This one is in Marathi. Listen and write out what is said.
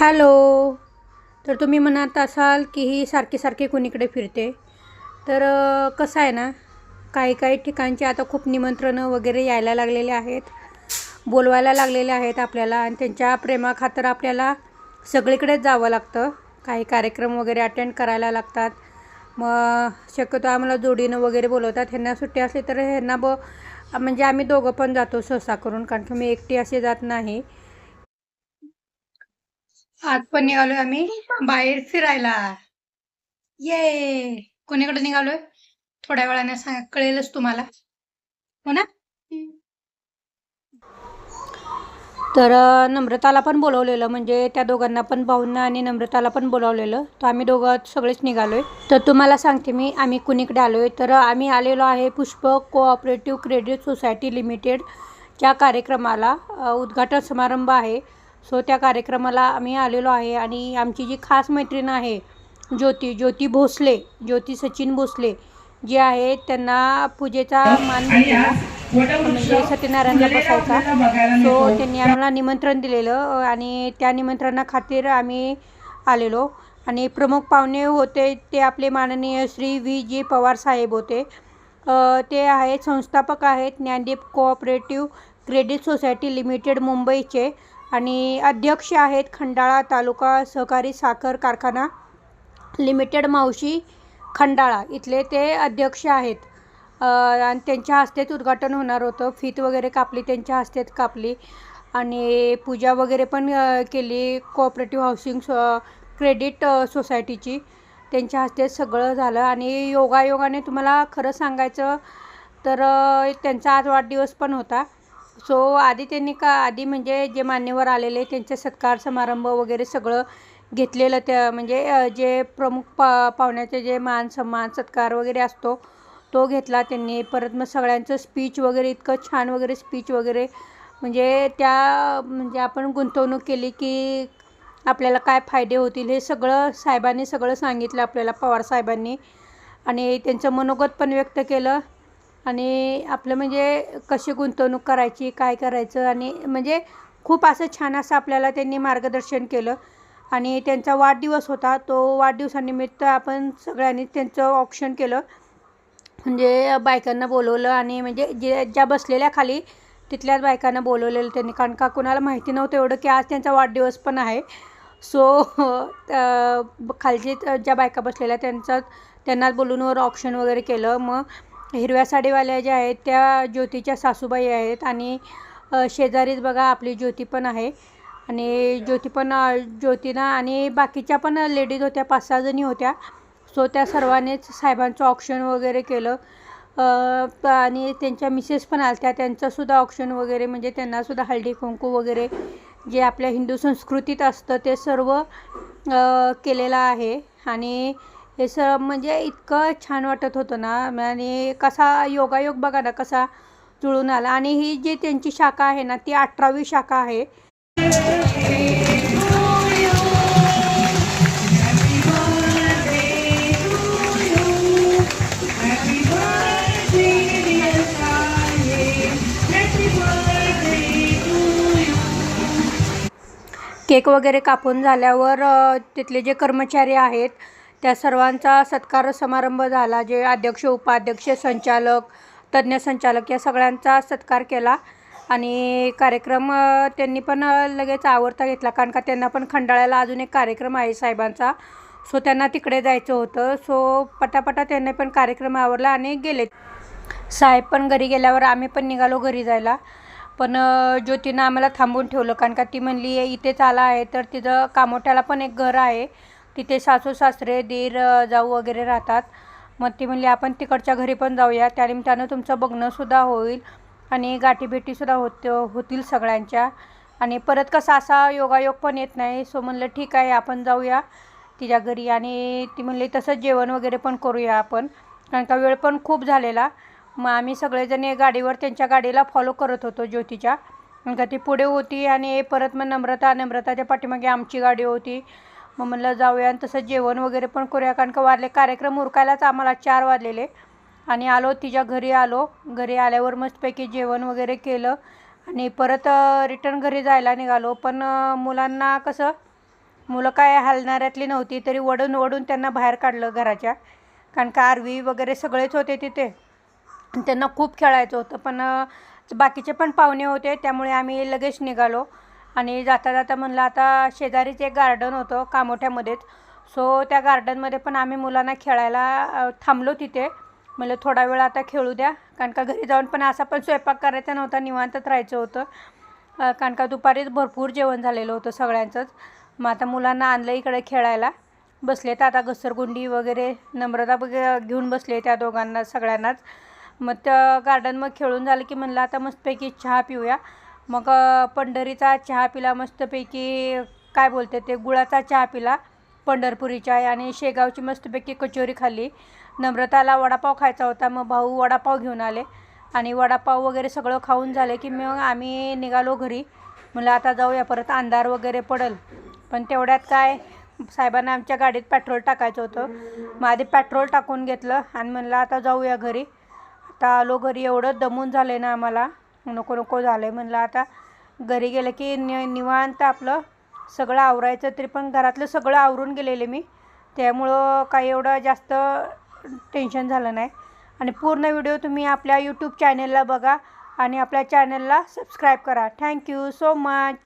हॅलो. तर तुम्ही म्हणत असाल की ही सारखी सारखी कुणीकडे फिरते. तर कसं आहे ना काही काही ठिकाणचे आता खूप निमंत्रणं वगैरे यायला लागलेले आहेत. बोलवायला लागलेले आहेत आपल्याला आणि त्यांच्या प्रेमाखातर आपल्याला सगळीकडेच जावं लागतं. काही कार्यक्रम वगैरे अटेंड करायला लागतात. मग शक्यतो आम्हाला जोडीनं वगैरे बोलवतात. ह्यांना सुट्टी असली तर ह्यांना ब म्हणजे आम्ही दोघं पण जातो सहसा करून कारण की मी एकटी असे जात नाही. आज पण निघालोय आम्ही. बाहेर फिरायला. ये. कोणीकडे निघालोय? थोड्या वेळाने सांग कळेलच तुम्हाला. हो ना? तर नम्रताला पण बोलवलेलं म्हणजे त्या दोघांना पण भाऊंना आणि नम्रताला पण बोलवलेलं. तर आम्ही दोघं सगळेच निघालोय. तर तुम्हाला सांगते मी आम्ही कुणीकडे आलोय? तर आम्ही आलेलो आहे पुष्पक कोऑपरेटिव्ह क्रेडिट सोसायटी लिमिटेडच्या कार्यक्रमाला. अ, उद्घाटन समारंभ आहे. सो त्या कार्यक्रमाला आम्ही आलेलो आहे आणि आमची जी खास मैत्रीण आहे ज्योती ज्योती भोसले ज्योती सचिन भोसले जी आहे त्यांना पूजेचा मान म्हणजे सत्यनारायणला बसायचा. सो त्यांनी आम्हाला निमंत्रण दिलेलं आणि त्या निमंत्रणाखातीर आम्ही आलेलो. आणि प्रमुख पाहुणे होते ते आपले माननीय श्री व्ही. जी. पवार साहेब होते. ते आहेत संस्थापक आहेत Dnyandeep cooperative credit society limited मुंबईचे. आणि अध्यक्ष आहेत खंडाळा तालुका सहकारी साखर कारखाना लिमिटेड मावशी खंडाळा. इथले ते अध्यक्ष आहेत. आणि त्यांच्या हस्तेच उद्घाटन होणार होतं. फीत वगैरे कापली त्यांच्या हस्तेच कापली. आणि पूजा वगैरे पण केली. कोऑपरेटिव्ह हाऊसिंग सो क्रेडिट सोसायटीची त्यांच्या हस्ते सगळं झालं. आणि योगायोगाने तुम्हाला खरं सांगायचं तर त्यांचा आज वाढदिवस पण होता. सो आधी त्यांनी का आधी म्हणजे जे मान्यवर आलेले त्यांचे सत्कार समारंभ वगैरे सगळं घेतलेलं त्या म्हणजे जे प्रमुख पा पाहुण्याचे जे मान सन्मान सत्कार वगैरे असतो तो घेतला त्यांनी. परत मग सगळ्यांचं स्पीच वगैरे इतकं छान वगैरे स्पीच वगैरे म्हणजे त्या म्हणजे आपण गुंतवणूक केली की आपल्याला काय फायदे होतील हे सगळं साहेबांनी सगळं सांगितलं आपल्याला पवार साहेबांनी. आणि त्यांचं मनोगत पण व्यक्त केलं. आणि आपलं म्हणजे कशी गुंतवणूक करायची काय करायचं आणि म्हणजे खूप असं छान असं आपल्याला त्यांनी मार्गदर्शन केलं. आणि त्यांचा वाढदिवस होता तो वाढदिवसानिमित्त आपण सगळ्यांनी त्यांचं ऑप्शन केलं. म्हणजे बायकांना बोलवलं आणि म्हणजे जे ज्या बसलेल्या खाली तिथल्याच बायकांना बोलवलेलं त्यांनी. कारण का कुणाला माहिती नव्हतं एवढं की आज त्यांचा वाढदिवस पण आहे. सो खालची ज्या बायका बसलेल्या त्यांचा त्यांनाच बोलून वर ऑप्शन वगैरे केलं. मग हिरव्या साडीवाल्या ज्या आहेत त्या ज्योतीच्या सासूबाई आहेत आणि शेजारीच बघा आपली ज्योती पण आहे. आणि ज्योती पण अ, ज्योतीना आणि बाकीच्या पण लेडीज होत्या पाच सहा जणी होत्या. सो त्या सर्वांनीच साहेबांचं ऑप्शन वगैरे केलं. आणि त्यांच्या मिसेस पण आल्या त्यांचंसुद्धा ऑप्शन वगैरे म्हणजे त्यांनासुद्धा हळदी कुंकू वगैरे जे आपल्या हिंदू संस्कृतीत असतं ते सर्व केलेलं आहे. आणि हे स म्हणजे इतकं छान वाटत होतं ना. आणि कसा योगायोग बघा ना कसा जुळून आला. आणि ही जी त्यांची शाखा आहे ना ती अठरावी शाखा आहे. केक वगैरे कापून झाल्यावर तिथले जे कर्मचारी आहेत त्या सर्वांचा सत्कार समारंभ झाला. जे अध्यक्ष उपाध्यक्ष संचालक तज्ज्ञ संचालक या सगळ्यांचा सत्कार केला. आणि कार्यक्रम त्यांनी पण लगेच आवडता घेतला. कारण का त्यांना पण खंडाळ्याला अजून एक कार्यक्रम आहे साहेबांचा. सो त्यांना तिकडे जायचं होतं. सो पटापटा त्यांनी पण कार्यक्रम आवडला आणि गेले. साहेब पण घरी गेल्यावर आम्ही पण निघालो घरी जायला. पण ज्योतीनं आम्हाला थांबून ठेवलं. कारण का ती म्हणली इथेच आला आहे. तर तिथं कामोठ्याला पण एक घर आहे. तिथे सासू सासरे दीर जाऊ वगैरे राहतात. मग ती म्हणली आपण तिकडच्या घरी पण जाऊया. त्यानिमित्तानं तुमचं बघणंसुद्धा होईल आणि गाठीभेटीसुद्धा होत होतील सगळ्यांच्या. आणि परत कसा असा योगायोग पण येत नाही. सो म्हणलं ठीक आहे आपण जाऊया तिच्या घरी. आणि ती म्हणली तसंच जेवण वगैरे पण करूया आपण. कारण का वेळ पण खूप झालेला. मग आम्ही सगळेजण गाडीवर त्यांच्या गाडीला फॉलो करत होतो ज्योतीच्या. कारण का ती पुढे होती आणि परत मग नम्रता नम्रताच्या पाठीमागे आमची गाडी होती. मग म्हणलं जाऊया. आणि तसं जेवण वगैरे पण करूया. कारण का वाजले कार्यक्रम उरकायलाच आम्हाला चार वाजलेले. आणि आलो तिच्या घरी आलो. घरी आल्यावर मस्तपैकी जेवण वगैरे केलं. आणि परत रिटर्न घरी जायला निघालो. पण मुलांना कसं मुलं काय हलणाऱ्यातली नव्हती. तरी वडून वडून त्यांना बाहेर काढलं घराच्या. कारण का आरवी वगैरे सगळेच होते तिथे. आणि त्यांना खूप खेळायचं होतं. पण बाकीचे पण पाहुणे होते. त्यामुळे आम्ही लगेच निघालो. आणि जाता जाता म्हणलं आता शेजारीच एक गार्डन होतं कामोठ्यामध्येच. सो त्या गार्डनमध्ये पण आम्ही मुलांना खेळायला थांबलो तिथे. म्हणलं थोडा वेळ आता खेळू द्या. कारण का घरी जाऊन पण असा पण स्वयंपाक करायचा नव्हता निवांतच राहायचं होतं. कारण का दुपारीच भरपूर जेवण झालेलं होतं सगळ्यांचंच. मग आता मुलांना आणलं इकडे खेळायला. बसले तर आता घसरगुंडी वगैरे नम्रता वगैरे घेऊन बसले त्या दोघांना सगळ्यांनाच. मग त्या गार्डन मग खेळून झालं की म्हणलं आता मस्तपैकी चहा पिऊया. मग पंढरीचा चहा पिला मस्तपैकी काय बोलते ते गुळाचा चहा पिला पंढरपुरी चाय आणि शेगावची मस्तपैकी कचोरी खाल्ली. नम्रताला वडापाव खायचा होता मग भाऊ वडापाव घेऊन आले. आणि वडापाव वगैरे सगळं खाऊन झालं की मग आम्ही निघालो घरी. म्हणलं आता जाऊया परत अंधार वगैरे पडेल. पण तेवढ्यात काय साहेबांना आमच्या गाडीत पेट्रोल टाकायचं होतं. मग आधी पेट्रोल टाकून घेतलं आणि म्हणलं आता जाऊया घरी. आता आलो घरी एवढं दमून झालं आहे ना आम्हाला. नको नको झालं आहे म्हणलं. आता घरी गेलं की नि निवांत आपलं सगळं आवरायचं तरी पण घरातलं सगळं आवरून गेलेले मी. त्यामुळं काही एवढं जास्त टेन्शन झालं नाही. आणि पूर्ण व्हिडिओ तुम्ही आपल्या यूट्यूब चॅनेलला बघा आणि आपल्या चॅनलला सबस्क्राईब करा. Thank you so much